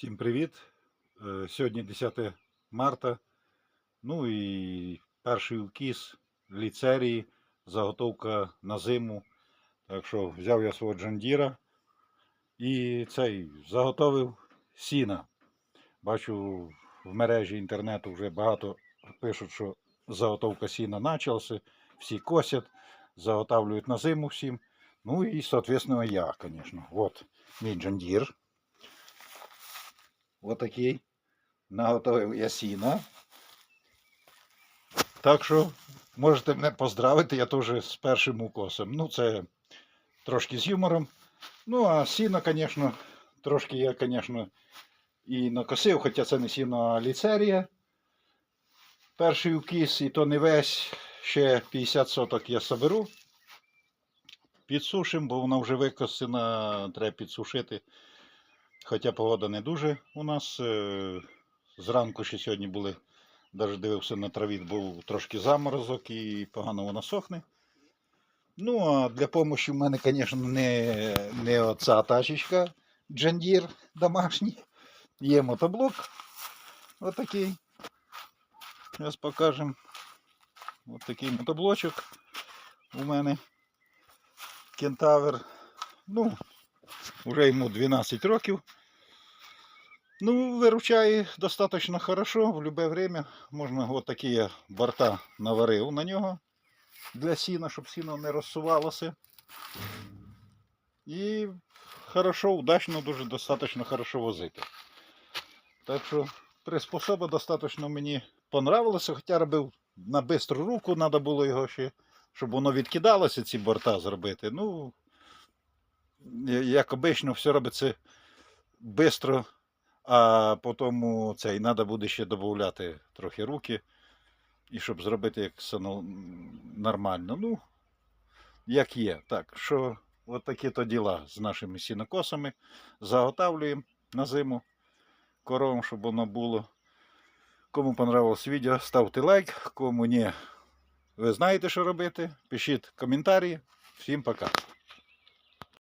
Всім привіт! Е, Сьогодні 10 марта. Ну і перший укіс ліцерії, заготовка на зиму. Так що взяв я свого джандіра і цей заготовив сіна. Бачу в мережі інтернету вже багато пишуть, що заготовка сіна почалася, всі косять, заготавлюють на зиму всім. Ну і, соответственно, я, звісно. От мій джандір. Отакий. Наготовив я сіна. Так що можете мене поздравити, я теж з першим укосом. Ну, це трошки з юмором. Ну, а сіно, звісно, трошки я, звісно, і накосив, хоча це не сіно, а ліцерія. Перший укіс, і то не весь, ще 50 соток я соберу. Підсушим, бо вона вже викосена, треба підсушити. Хоча погода не дуже у нас. е, Зранку ще сьогодні були, навіть дивився на траві, був трошки заморозок і погано вона сохне. Ну, а для допомоги в мене, звісно, не, не оця тачечка Джандір домашній. Є мотоблок. Отакий. Зараз покажемо. Ось такий мотоблочок у мене. Кентавр. Ну, вже йому 12 років. Ну, виручає достатньо хорошо, в будь-яке время. Можна от такі борта наварив на нього для сіна, щоб сіно не розсувалося. І хорошо, удачно, дуже достатньо хорошо возити. Так що приспособа достатньо мені понравилася, хоча робив на бистру руку, треба було його ще, щоб воно відкидалося, ці борта зробити. Ну, як обично, все робиться швидко, а потім цей треба буде ще додати трохи руки, і щоб зробити як нормально. Ну, як є. Так, що от такі то діла з нашими сінокосами. Заготавлюємо на зиму коровам, щоб воно було. Кому понравилось відео, ставте лайк, кому ні, ви знаєте, що робити. Пишіть коментарі. Всім пока.